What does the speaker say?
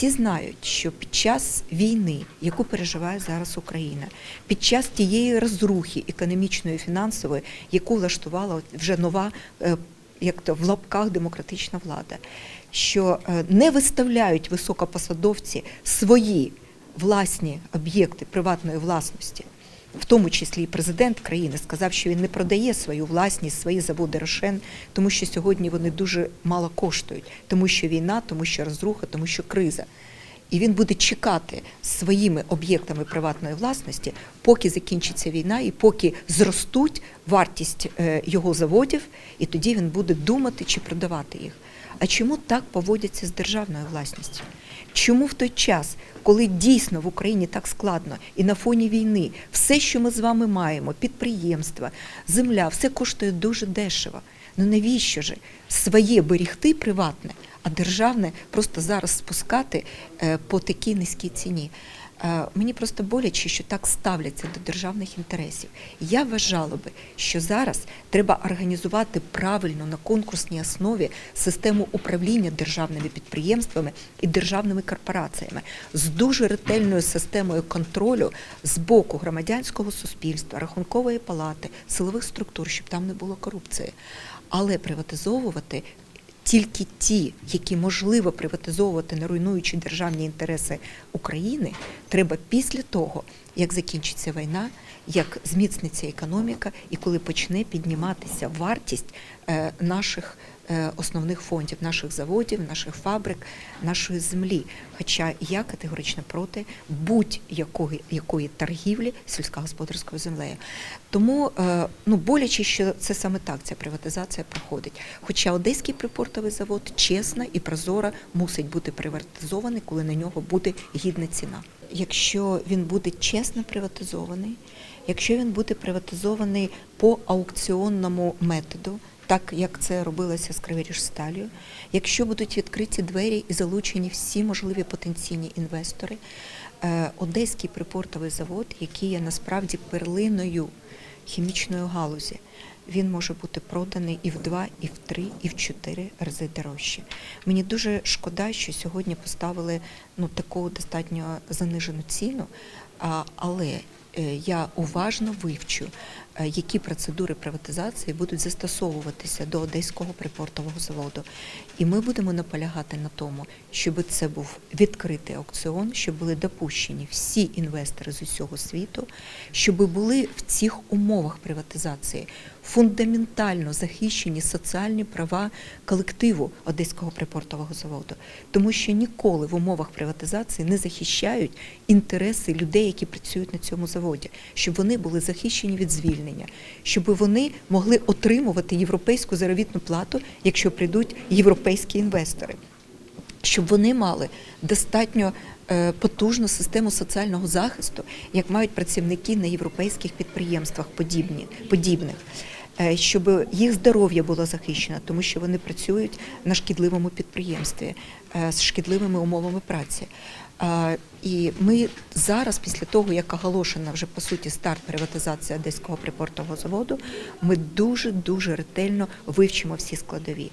Всі знають, що під час війни, яку переживає зараз Україна, під час тієї розрухи економічної фінансової, яку влаштувала вже нова, е, як то в лапках демократична влада, що е, не виставляють високопосадовці свої власні об'єкти приватної власності. В тому числі і президент країни сказав, що він не продає свою власність, свої заводи Рошен, тому що сьогодні вони дуже мало коштують, тому що війна, тому що розруха, тому що криза. І він буде чекати своїми об'єктами приватної власності, поки закінчиться війна і поки зростуть вартість е, його заводів, і тоді він буде думати чи продавати їх. А чому так поводяться з державною власністю? Чому в той час, коли дійсно в Україні так складно і на фоні війни все, що ми з вами маємо, підприємства, земля, все коштує дуже дешево. Ну навіщо ж своє берігти приватне, а державне просто зараз спускати е, по такій низькій ціні? Е, Мені просто боляче, що так ставляться до державних інтересів. Я вважала би, що зараз треба організувати правильно на конкурсній основі систему управління державними підприємствами і державними корпораціями з дуже ретельною системою контролю з боку громадянського суспільства, рахункової палати, силових структур, щоб там не було корупції. Але приватизовувати тільки ті, які можливо приватизовувати, не руйнуючи державні інтереси України, треба після того, як закінчиться війна, як зміцниться економіка, і коли почне підніматися вартість е, наших основних фондів, наших заводів, наших фабрик, нашої землі. Хоча я категорично проти будь-якої якої торгівлі сільськогосподарською землею. Тому е, ну боляче, що це саме так ця приватизація проходить. Хоча Одеський припортовий завод чесно і прозоро мусить бути приватизований, коли на нього буде гідна ціна. Якщо він буде чесно приватизований, якщо він буде приватизований по аукціонному методу, так як це робилося з Криворіжсталью, якщо будуть відкриті двері і залучені всі можливі потенційні інвестори, е, Одеський припортовий завод, який є насправді перлиною хімічної галузі, він може бути проданий і в два, і в три, і в чотири рази дорожче. Мені дуже шкода, що сьогодні поставили ну таку достатньо занижену ціну, але е, я уважно вивчу, які процедури приватизації будуть застосовуватися до Одеського припортового заводу. І ми будемо наполягати на тому, щоб це був відкритий аукціон, щоб були допущені всі інвестори з усього світу, щоб були в цих умовах приватизації фундаментально захищені соціальні права колективу Одеського припортового заводу, тому що ніколи в умовах приватизації не захищають інтереси людей, які працюють на цьому заводі, щоб вони були захищені від звільнення, щоб вони могли отримувати європейську заробітну плату, якщо прийдуть європейські інвестори щоб вони мали достатньо е, потужну систему соціального захисту, як мають працівники на європейських підприємствах подібні, подібних. Е, Щоб їх здоров'я було захищено, тому що вони працюють на шкідливому підприємстві е, з шкідливими умовами праці. І ми зараз, після того як оголошена вже по суті старт приватизації одеського припортового заводу, ми дуже дуже ретельно вивчимо всі складові.